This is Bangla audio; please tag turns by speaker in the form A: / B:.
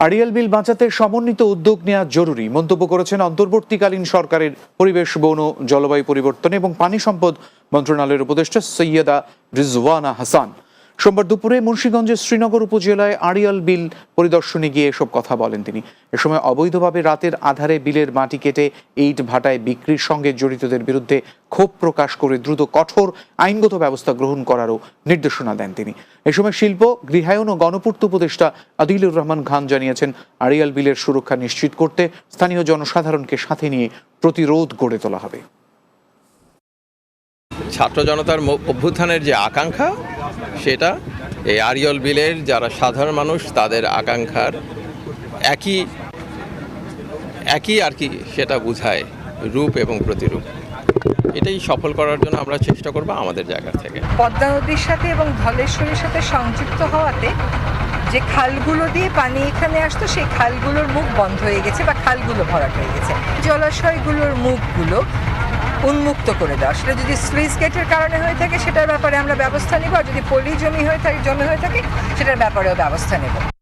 A: আড়িয়াল বিল বাঁচাতে সমন্বিত উদ্যোগ নেওয়া জরুরি। মন্তব্য করেছেন অন্তর্বর্তীকালীন সরকারের পরিবেশ, বন, জলবায়ু পরিবর্তন এবং পানি সম্পদ মন্ত্রণালয়ের উপদেষ্টা সৈয়দা রিজওয়ানা হাসান। সোমবার দুপুরে মুন্সীগঞ্জের শ্রীনগর উপজেলায় আড়িয়াল বিল পরিদর্শনে গিয়ে এসব কথা বলেন তিনি। এ সময় অবৈধভাবে রাতের আধারে বিলের মাটি কেটে ইট ভাটায় বিক্রির সঙ্গে জড়িতদের বিরুদ্ধে ক্ষোভ প্রকাশ করে দ্রুত কঠোর আইনগত ব্যবস্থা গ্রহণ করারও নির্দেশনা দেন তিনি। এ সময় শিল্প, গৃহায়ন ও গণপূর্ত উপদেষ্টা আদিলুর রহমান খান জানিয়েছেন, আড়িয়াল বিলের সুরক্ষা নিশ্চিত করতে স্থানীয় জনসাধারণকে সাথে নিয়ে প্রতিরোধ গড়ে তোলা হবে।
B: ছাত্র জনতার অভ্যুত্থানের যে আকাঙ্ক্ষা সেটা এই আরিয়ল বিলের যারা সাধারণ মানুষ, তাদের আকাঙ্ক্ষার একই একই আর কি সেটা বোঝায়, রূপ এবং প্রতিরূপ। এটাই সফল করার জন্য আমরা চেষ্টা করব আমাদের জায়গা থেকে।
C: পদ্মা নদীর সাথে এবং ধলেশ্বরীর সাথে সংযুক্ত হওয়াতে যে খালগুলো দিয়ে পানি এখানে আসতো, সেই খালগুলোর মুখ বন্ধ হয়ে গেছে বা খালগুলো ভরাট হয়ে গেছে। জলাশয়গুলোর মুখগুলো উন্মুক্ত করে দেওয়া। সেটা যদি স্লুইস গেটের কারণে হয়ে থাকে, সেটার ব্যাপারে আমরা ব্যবস্থা নিব। আর যদি পলি জমি হয়ে থাকে, জমি হয়ে থাকে, সেটার ব্যাপারেও ব্যবস্থা নেব।